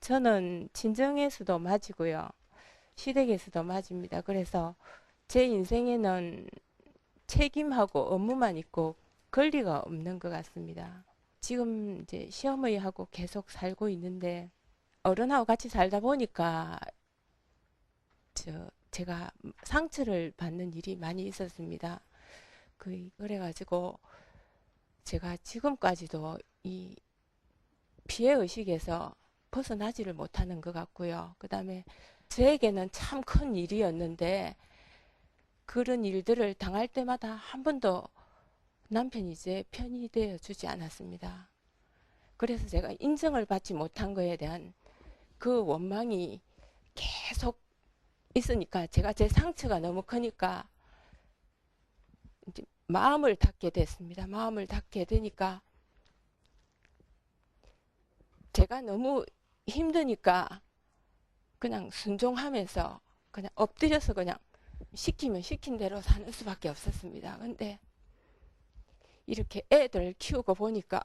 저는 친정에서도 맞이고요. 시댁에서도 맞입니다. 그래서 제 인생에는 책임하고 업무만 있고 권리가 없는 것 같습니다. 지금 이제 시어머니하고 계속 살고 있는데 어른하고 같이 살다 보니까 저 제가 상처를 받는 일이 많이 있었습니다. 그 그래가지고 제가 지금까지도 이 피해 의식에서 벗어나지를 못하는 것 같고요. 그 다음에 저에게는 참 큰 일이었는데 그런 일들을 당할 때마다 한 번도 남편이 제 편이 되어 주지 않았습니다. 그래서 제가 인정을 받지 못한 거에 대한 그 원망이 계속 있으니까 제가 제 상처가 너무 크니까 이제 마음을 닫게 됐습니다. 마음을 닫게 되니까 제가 너무 힘드니까 그냥 순종하면서 그냥 엎드려서 그냥 시키면 시킨 대로 사는 수밖에 없었습니다. 근데 이렇게 애들 키우고 보니까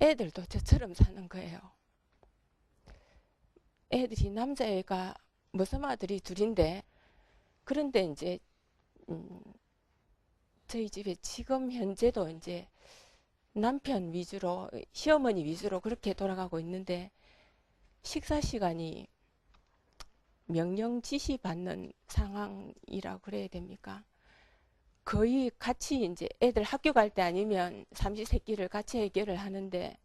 애들도 저처럼 사는 거예요. 애들이 남자애가 머슴아들이 둘인데 그런데 이제 음, 저희 집에 지금 현재도 이제 남편 위주로 시어머니 위주로 그렇게 돌아가고 있는데 식사 시간이 명령 지시 받는 상황이라 그래야 됩니까? 거의 같이 이제 애들 학교 갈 때 아니면 삼시세끼를 같이 해결을 하는데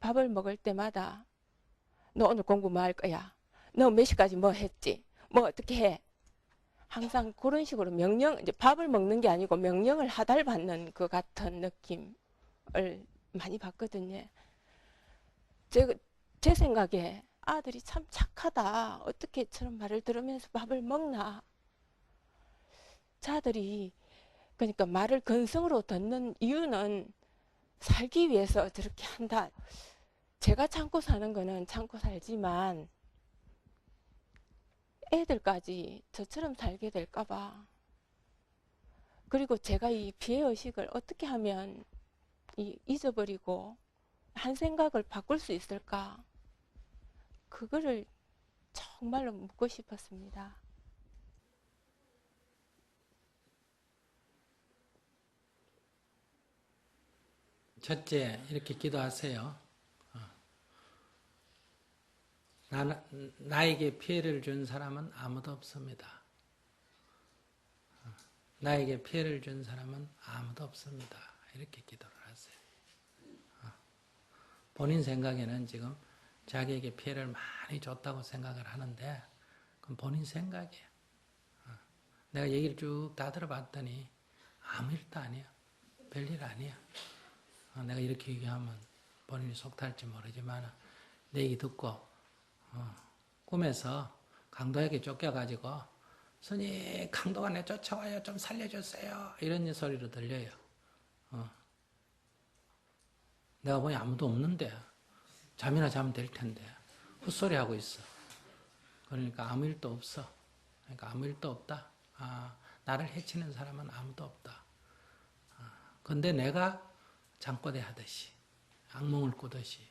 밥을 먹을 때마다 너 오늘 공부 뭐 할 거야? 너 몇 시까지 뭐 했지? 뭐 어떻게 해? 항상 그런 식으로 명령, 이제 밥을 먹는 게 아니고 명령을 하달 받는 그 같은 느낌 을 많이 받거든요. 제, 제 생각에 아들이 참 착하다. 어떻게 저런 말을 들으면서 밥을 먹나? 자들이 그러니까 말을 건성으로 듣는 이유는 살기 위해서 저렇게 한다. 제가 참고 사는 거는 참고 살지만 애들까지 저처럼 살게 될까봐. 그리고 제가 이 피해 의식을 어떻게 하면 이 잊어버리고 한 생각을 바꿀 수 있을까? 그거를 정말로 묻고 싶었습니다. 첫째, 이렇게 기도하세요. 어. 나, 나에게 피해를 준 사람은 아무도 없습니다. 어. 나에게 피해를 준 사람은 아무도 없습니다. 이렇게 기도를. 본인 생각에는 지금 자기에게 피해를 많이 줬다고 생각을 하는데, 그건 본인 생각이에요. 내가 얘기를 쭉 다 들어봤더니 아무 일도 아니야. 별일 아니야. 어, 내가 이렇게 얘기하면 본인이 속 탈지 모르지만 내 얘기 듣고 어, 꿈에서 강도에게 쫓겨가지고 스님 강도가 내 쫓아와요 좀 살려주세요 이런 소리로 들려요 어. 내가 보니 아무도 없는데 잠이나 자면 될 텐데 헛소리 하고 있어 그러니까 아무 일도 없어 그러니까 아무 일도 없다 아, 나를 해치는 사람은 아무도 없다 아, 근데 내가 잠꼬대 하듯이 악몽을 꾸듯이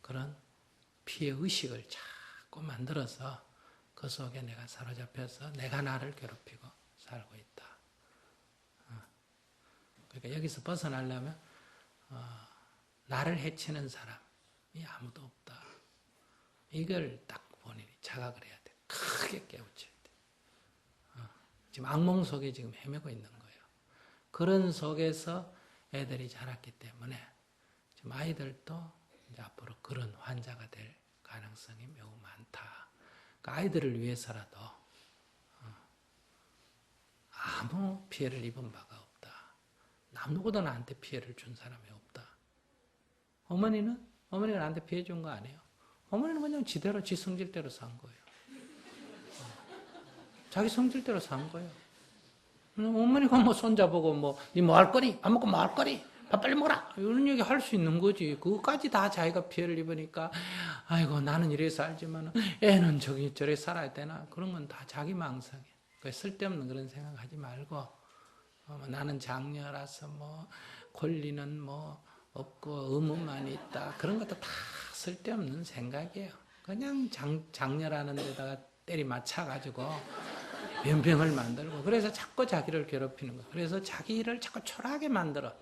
그런 피해 의식을 자꾸 만들어서 그 속에 내가 사로잡혀서 내가 나를 괴롭히고 살고 있다. 어. 그러니까 여기서 벗어나려면 어, 나를 해치는 사람이 아무도 없다. 이걸 딱 본인이 자각을 해야 돼. 크게 깨우쳐야 돼. 어. 지금 악몽 속에 지금 헤매고 있는 거예요. 그런 속에서 애들이 자랐기 때문에 지금 아이들도 이제 앞으로 그런 환자가 될 가능성이 매우 많다. 그러니까 아이들을 위해서라도 어, 아무 피해를 입은 바가 없다. 남누구도 나한테 피해를 준 사람이 없다. 어머니는 어머니가 나한테 피해 준 거 아니에요. 어머니는 그냥 지대로 지 성질대로 산 거예요. 어. 자기 성질대로 산 거예요. 어머니가 뭐 손잡고 뭐, 니 뭐 할 거니? 밥 먹고 뭐 할 거니? 밥 빨리 먹어라! 이런 얘기 할 수 있는 거지. 그것까지 다 자기가 피해를 입으니까, 아이고, 나는 이래 살지만, 애는 저기 저래 살아야 되나? 그런 건 다 자기 망상이야. 쓸데없는 그런 생각 하지 말고, 어, 뭐 나는 장녀라서 뭐, 권리는 뭐, 없고 의무만 있다. 그런 것도 다 쓸데없는 생각이에요. 그냥 장, 장렬하는 데다가 때리 맞춰가지고 변병을 만들고 그래서 자꾸 자기를 괴롭히는 거. 그래서 자기를 자꾸 초라하게 만들어.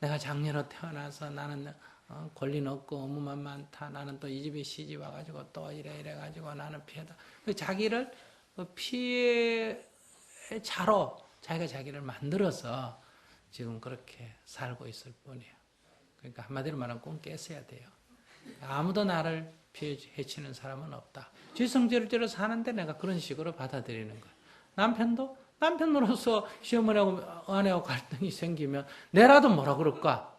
내가 장녀로 태어나서 나는 어, 권리는 없고 의무만 많다. 나는 또 이 집에 시집 와가지고 또 이래 이래 가지고 나는 피해다. 그 자기를 그 피해 자로 자기가 자기를 만들어서 지금 그렇게 살고 있을 뿐이에요. 그러니까 한마디로 말하면 꿈 깼어야 돼요. 아무도 나를 해치는 사람은 없다. 지성질질로 사는데 내가 그런 식으로 받아들이는 거예요. 남편도 남편으로서 시어머니하고 아내하고 갈등이 생기면 내라도 뭐라 그럴까?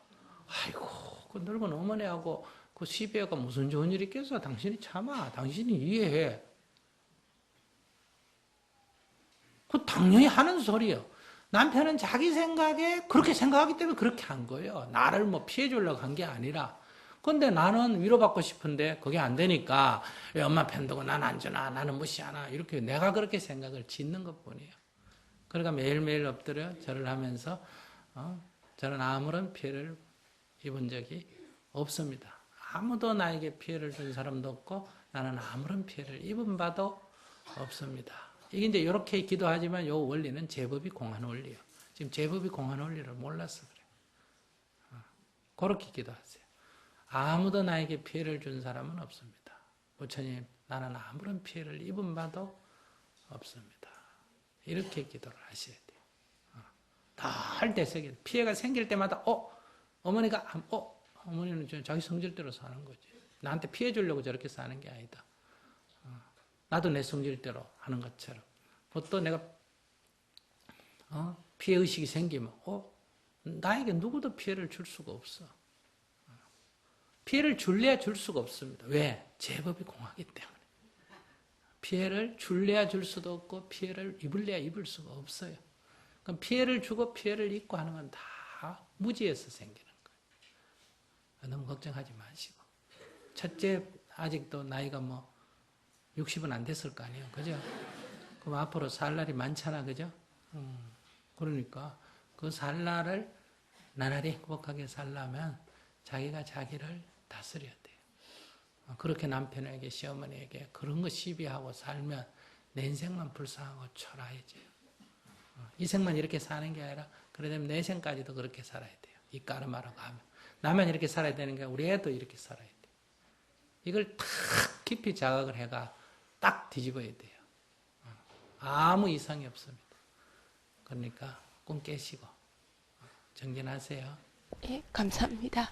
아이고 그 늙은 어머니하고 그 시비가 무슨 좋은 일이 있겠어? 당신이 참아. 당신이 이해해. 그 당연히 하는 소리예요. 남편은 자기 생각에 그렇게 생각하기 때문에 그렇게 한 거예요. 나를 뭐 피해 주려고 한 게 아니라. 근데 나는 위로받고 싶은데 그게 안 되니까 왜 엄마 편두고 난 안 주나 나는 무시하나 이렇게 내가 그렇게 생각을 짓는 것 뿐이에요. 그러니까 매일매일 엎드려 절을 하면서 어, 저는 아무런 피해를 입은 적이 없습니다. 아무도 나에게 피해를 준 사람도 없고 나는 아무런 피해를 입은 바도 없습니다. 이게 이제 이렇게 기도하지만 요 원리는 제법이 공한 원리예요. 지금 제법이 공한 원리를 몰라서 그래요. 어, 그렇게 기도하세요. 아무도 나에게 피해를 준 사람은 없습니다. 부처님, 나는 아무런 피해를 입은 바도 없습니다. 이렇게 기도를 하셔야 돼요. 늘 대세기 피해가 생길 때마다 어 어머니가 한- 어 어머니는 저 자기 성질대로 사는 거지. 나한테 피해 주려고 저렇게 사는 게 아니다. 어, 나도 내 성질대로 하는 것처럼. 또 내가 어, 피해 의식이 생기면 어 나에게 누구도 피해를 줄 수가 없어. 어, 피해를 줄래야 줄 수가 없습니다. 왜? 제법이 공하기 때문에. 피해를 줄래야 줄 수도 없고 피해를 입을래야 입을 수가 없어요. 그럼 피해를 주고 피해를 입고 하는 건 다 무지에서 생기는 거예요. 너무 걱정하지 마시고. 첫째, 아직도 나이가 뭐 60은 안 됐을 거 아니에요. 그죠? 그럼 앞으로 살 날이 많잖아. 그죠? 음, 그러니까 그 살 날을 나날이 행복하게 살려면 자기가 자기를 다스려야 돼요. 어, 그렇게 남편에게 시어머니에게 그런 거 시비하고 살면 내 인생만 불쌍하고 초라해져요. 어, 이 생만 이렇게 사는 게 아니라 그러려면 내 생까지도 그렇게 살아야 돼요. 이 까르마라고 하면 나만 이렇게 살아야 되는 게 우리 애도 이렇게 살아야 돼요. 이걸 탁 깊이 자각을 해가 딱 뒤집어야 돼요. 어, 아무 이상이 없습니다. 그러니까 꿈 깨시고 어, 정진하세요. 예, 감사합니다.